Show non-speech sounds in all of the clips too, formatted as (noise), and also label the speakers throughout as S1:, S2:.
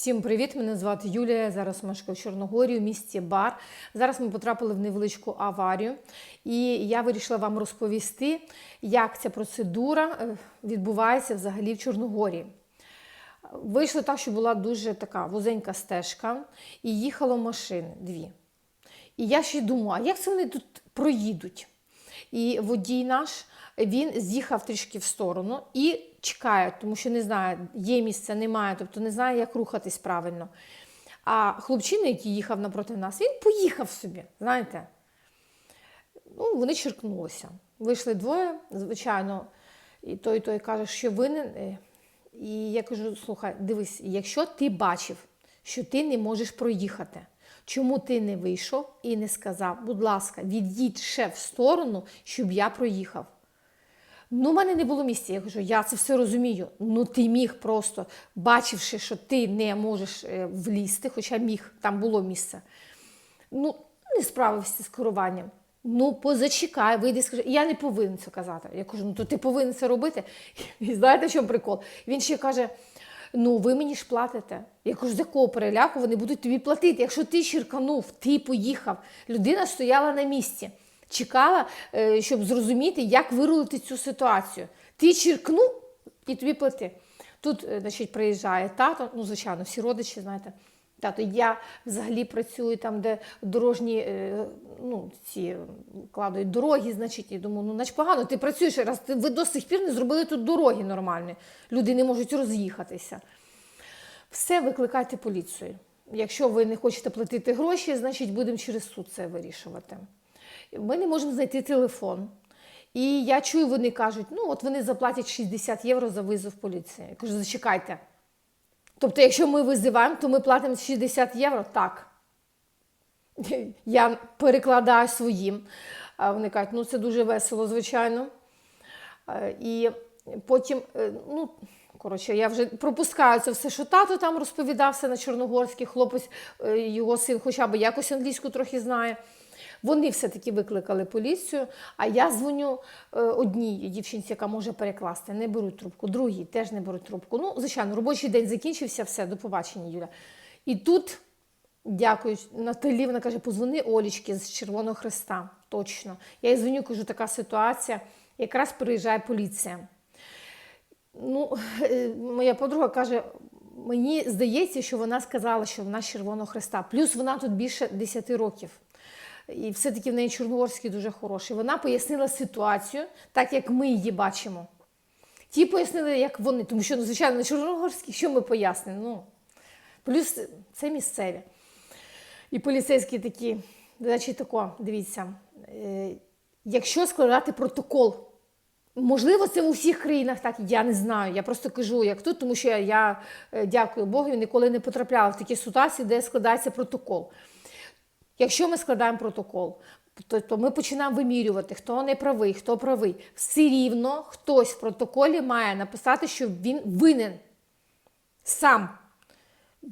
S1: Всім привіт! Мене звати Юлія. Зараз мешкаю в Чорногорії, в місті Бар. Зараз ми потрапили в невеличку аварію, і я вирішила вам розповісти, як ця процедура е, відбувається взагалі в Чорногорії. Вийшло так, що була дуже така вузенька стежка, і їхало машини дві. І я ще думаю, а як це вони тут проїдуть? І водій наш він з'їхав трішки в сторону і чекає, тому що не знає, є місце, немає, тобто не знає, як рухатись правильно. А хлопчина, який їхав напроти нас, він поїхав собі, знаєте. Ну, вони черкнулися. Вийшли двоє, звичайно, і той, і той каже, що винен. Е, І я кажу: слухай, дивись, якщо ти бачив, що ти не можеш проїхати, чому ти не вийшов і не сказав, будь ласка, від'їдь ще в сторону, щоб я проїхав. Ну, в мене не було місця. Я кажу, я це все розумію. Ну, ти міг просто, бачивши, що ти не можеш е, влізти, хоча міг, там було місце. Ну, не справився з керуванням. Ну, позачекай, вийди скажи, я не повинен це казати. Я кажу, ну то ти повинен це робити. (laughs) І знаєте, в чому прикол? Він ще каже: ну ви мені ж платите. Я кажу, з якого переляку вони будуть тобі платити? Якщо ти ширканув, ти поїхав, людина стояла на місці, чекала, е, щоб зрозуміти, як вирулити цю ситуацію. Ти чиркнув і тобі плати. Тут, е, значить, приїжджає тато, ну, звичайно, всі родичі, знаєте. Тато, я взагалі працюю там, де дорожні е, ну, ці кладуть дороги, значить, і думаю, ну значить погано, ти працюєш раз, ти, ви до сих пір не зробили тут дороги нормальні. Люди не можуть роз'їхатися. Все, викликайте поліцію. Якщо ви не хочете платити гроші, значить будемо через суд це вирішувати. Ми не можемо знайти телефон. І я чую, вони кажуть, ну от вони заплатять 60 євро за визов поліції. Я кажу, зачекайте. Тобто, якщо ми визиваємо, то ми платимо 60 євро? Так. Я перекладаю своїм. Вони кажуть, ну це дуже весело, звичайно. І потім, е, ну, коротше, я вже пропускаю це все, що тато там розповідався на чорногорський, хлопець, е, його син хоча б якось англійську трохи знає. Вони все-таки викликали поліцію, а я дзвоню е, одній дівчинці, яка може перекласти, не беруть трубку, другій теж не беруть трубку. Ну, звичайно, робочий день закінчився, все, до побачення, Юля. І тут, дякую, Наталі, вона каже, позвони Олічки з Червоного Христа. Точно. Я їй дзвоню, кажу, така ситуація. Якраз приїжджає поліція. Ну, е, моя подруга каже, мені здається, що вона сказала, що вона з Червоного Христа. Плюс вона тут більше 10 років. І все-таки в неї Чорногорський дуже хороший. Вона пояснила ситуацію, так як ми її бачимо. Ті пояснили, як вони, тому що, ну, звичайно, на Чорногорській, що ми пояснимо? Ну, плюс це місцеві. І поліцейські такі, значить, тако, дивіться, е, якщо складати протокол, можливо, це у всіх країнах так, я не знаю. Я просто кажу, як тут, тому що я, я е, дякую Богу, ніколи не потрапляла в такі ситуації, де складається протокол. Якщо ми складаємо протокол, то, ми починаємо вимірювати, хто не правий, хто правий. Все рівно хтось в протоколі має написати, що він винен сам.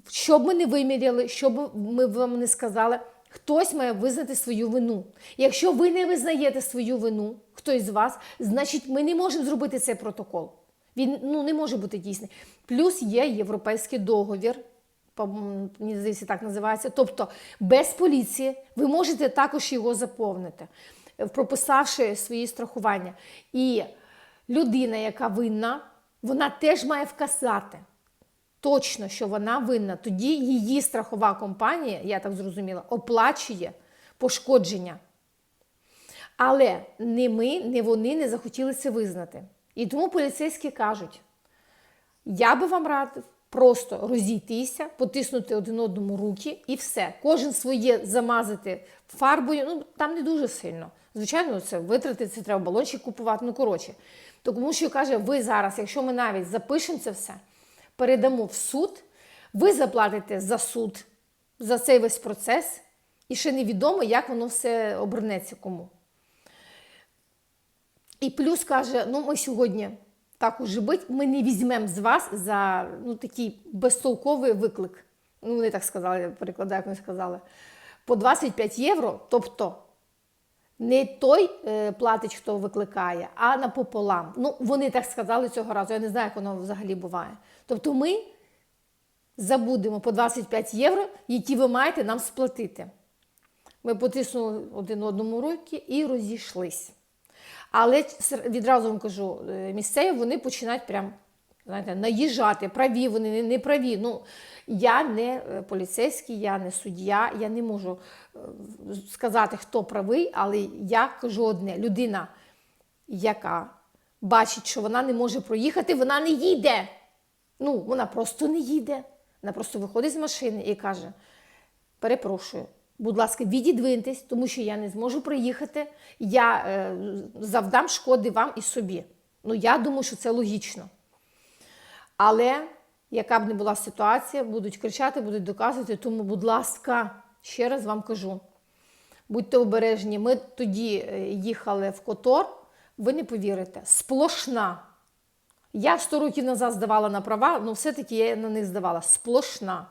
S1: Що б ми не виміряли, що б ми вам не сказали, хтось має визнати свою вину. Якщо ви не визнаєте свою вину, хтось з вас, значить ми не можемо зробити цей протокол. Він ну, не може бути дійсний. Плюс є європейський договір мені здається, так називається. Тобто без поліції ви можете також його заповнити, прописавши свої страхування. І людина, яка винна, вона теж має вказати точно, що вона винна. Тоді її страхова компанія, я так зрозуміла, оплачує пошкодження. Але не ми, не вони не захотіли це визнати. І тому поліцейські кажуть: я би вам радив просто розійтися, потиснути один одному руки і все. Кожен своє замазати фарбою, ну там не дуже сильно. Звичайно, це витрати, це треба балончик купувати. Ну, коротше. Тому що каже, ви зараз, якщо ми навіть запишемо це все, передамо в суд, ви заплатите за суд, за цей весь процес, і ще невідомо, як воно все обернеться кому. І плюс каже, ну ми сьогодні так уже бить, ми не візьмемо з вас за ну, такий безтолковий виклик. Ну, вони так сказали, я перекладаю, як вони сказали. По 25 євро, тобто не той е, платить, хто викликає, а напополам. Ну, вони так сказали цього разу. Я не знаю, як воно взагалі буває. Тобто ми забудемо по 25 євро, які ви маєте нам сплатити. Ми потиснули один одному руки і розійшлись. Але відразу вам кажу, е, місцеві вони починають прям знаєте, наїжджати, праві вони, не, не праві. Ну, я не е, поліцейський, я не суддя, я не можу е, сказати, хто правий, але я кажу одне: людина, яка бачить, що вона не може проїхати, вона не їде. Ну, вона просто не їде. Вона просто виходить з машини і каже: перепрошую, будь ласка, відідвиньтесь, тому що я не зможу приїхати, я е, завдам шкоди вам і собі. Ну, я думаю, що це логічно. Але яка б не була ситуація, будуть кричати, будуть доказувати. Тому, будь ласка, ще раз вам кажу: будьте обережні. Ми тоді е, їхали в Котор, ви не повірите, сплошна. Я 100 років назад здавала на права, але все-таки я на них здавала сплошна.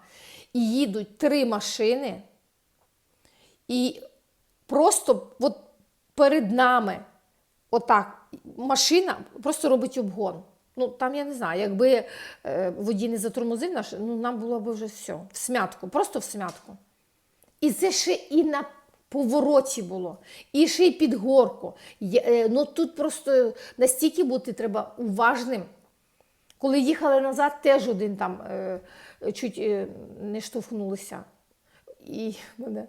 S1: І їдуть три машини, і просто от перед нами отак машина просто робить обгон. Ну, там я не знаю, якби е, водій не затормозив наш, ну нам було б вже все. В смятку, просто в смятку. І це ще і на повороті було, і ще й під горку. Е, Ну тут просто настільки бути треба уважним. Коли їхали назад, теж один там е, чуть не штовхнулися. І мене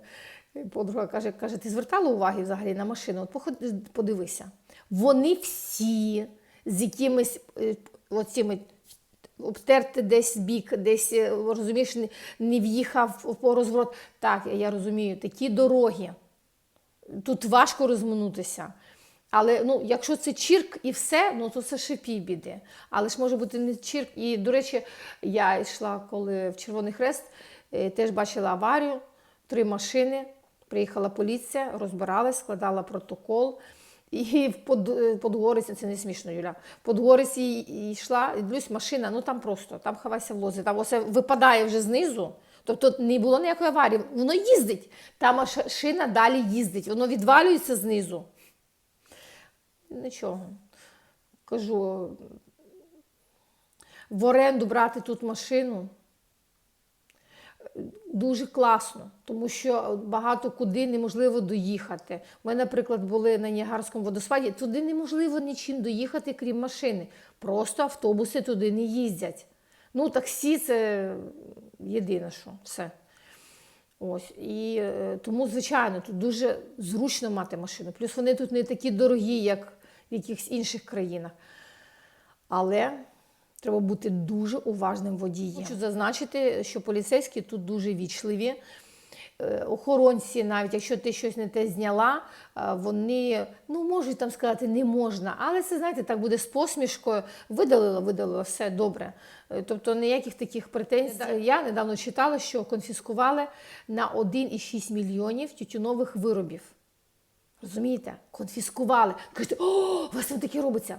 S1: подруга каже, каже, ти звертала увагу взагалі на машину? От походи, подивися. Вони всі з якимись е, оціми обтерти десь бік, десь, е, розумієш, не, в'їхав по розворот. Так, я розумію, такі дороги. Тут важко розминутися. Але ну, якщо це чірк і все, ну то це ще півбіди. Але ж може бути не чірк. І, до речі, я йшла, коли в Червоний Хрест, е, теж бачила аварію, три машини. Приїхала поліція, розбиралась, складала протокол. І в Под- е, Подгориці, це не смішно, Юля. В Подгориці йшла, і дивлюсь, машина, ну там просто, там хавайся в лозі, там оце випадає вже знизу. Тобто не було ніякої аварії. Воно їздить. Та машина далі їздить, воно відвалюється знизу. Нічого. Кажу, в оренду брати тут машину дуже класно, тому що багато куди неможливо доїхати. Ми, наприклад, були на Ніагарському водоспаді, туди неможливо нічим доїхати, крім машини. Просто автобуси туди не їздять. Ну, таксі це єдине, що все. Ось і е, тому, звичайно, тут дуже зручно мати машину. Плюс вони тут не такі дорогі, як в якихось інших країнах. Але треба бути дуже уважним водієм. Хочу зазначити, що поліцейські тут дуже вічливі. Е, Охоронці, навіть якщо ти щось не те зняла, е, вони ну можуть там сказати не можна, але це знаєте, так буде з посмішкою. Видалила, видалила, все добре. Е, Тобто ніяких таких претензій. Я недавно читала, що конфіскували на 1,6 мільйонів тютюнових виробів. Розумієте? Конфіскували. Кажете, о, у вас там таке робиться.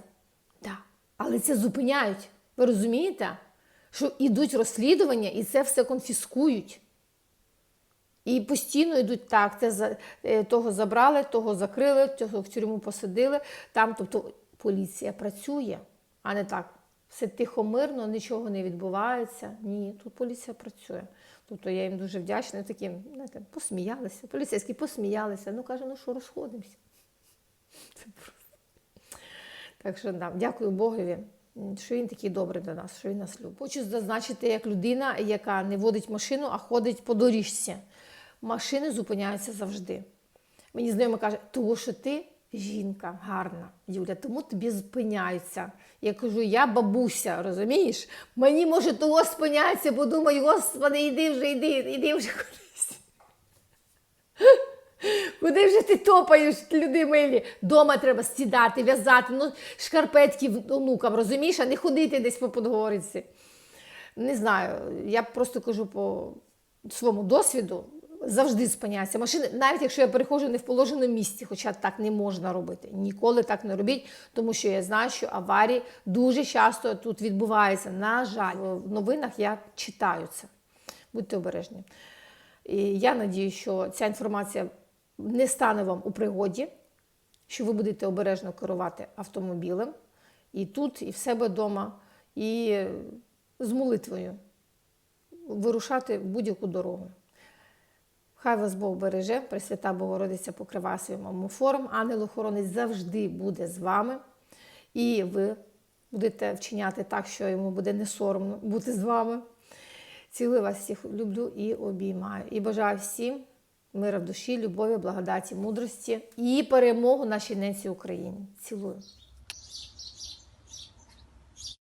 S1: Так. Але це зупиняють. Ви розумієте? Що йдуть розслідування і це все конфіскують. І постійно йдуть так, це е, того забрали, того закрили, того в тюрму посадили. Там, тобто, поліція працює, а не так. Все тихо, мирно, нічого не відбувається. Ні, тут поліція працює. Тобто я їм дуже вдячна, таким, знаєте, посміялися. Поліцейські посміялися. Ну, каже, ну що, розходимося. (laughs) Це просто. Так що да, дякую Богові, що він такий добрий до нас, що він нас любить. Хочу зазначити, як людина, яка не водить машину, а ходить по доріжці. Машини зупиняються завжди. Мені знайома каже, того, що ти жінка гарна, Юля, тому тобі зупиняються. Я кажу, я бабуся, розумієш? Мені може того спиняється, бо думаю, господи, іди вже, іди, іди вже кудись. Куди вже ти топаєш, люди милі? Дома треба сідати, в'язати, ну, шкарпетки онукам, розумієш, а не ходити десь по подгориці. Не знаю, я просто кажу по своєму досвіду, завжди спиняються машини, навіть якщо я переходжу не в положеному місці, хоча так не можна робити. Ніколи так не робіть, тому що я знаю, що аварії дуже часто тут відбуваються. На жаль, в новинах я читаю це. Будьте обережні. І я надію, що ця інформація не стане вам у пригоді, що ви будете обережно керувати автомобілем і тут, і в себе вдома, і з молитвою. вирушати в будь-яку дорогу. Хай вас Бог береже, Пресвята Богородиця покриває своїм амофором, ангел-охоронець завжди буде з вами, і ви будете вчиняти так, що йому буде не соромно бути з вами. Цілую вас всіх люблю і обіймаю. І бажаю всім мира в душі, любові, благодаті, мудрості і перемогу нашій ненці Україні. Цілую.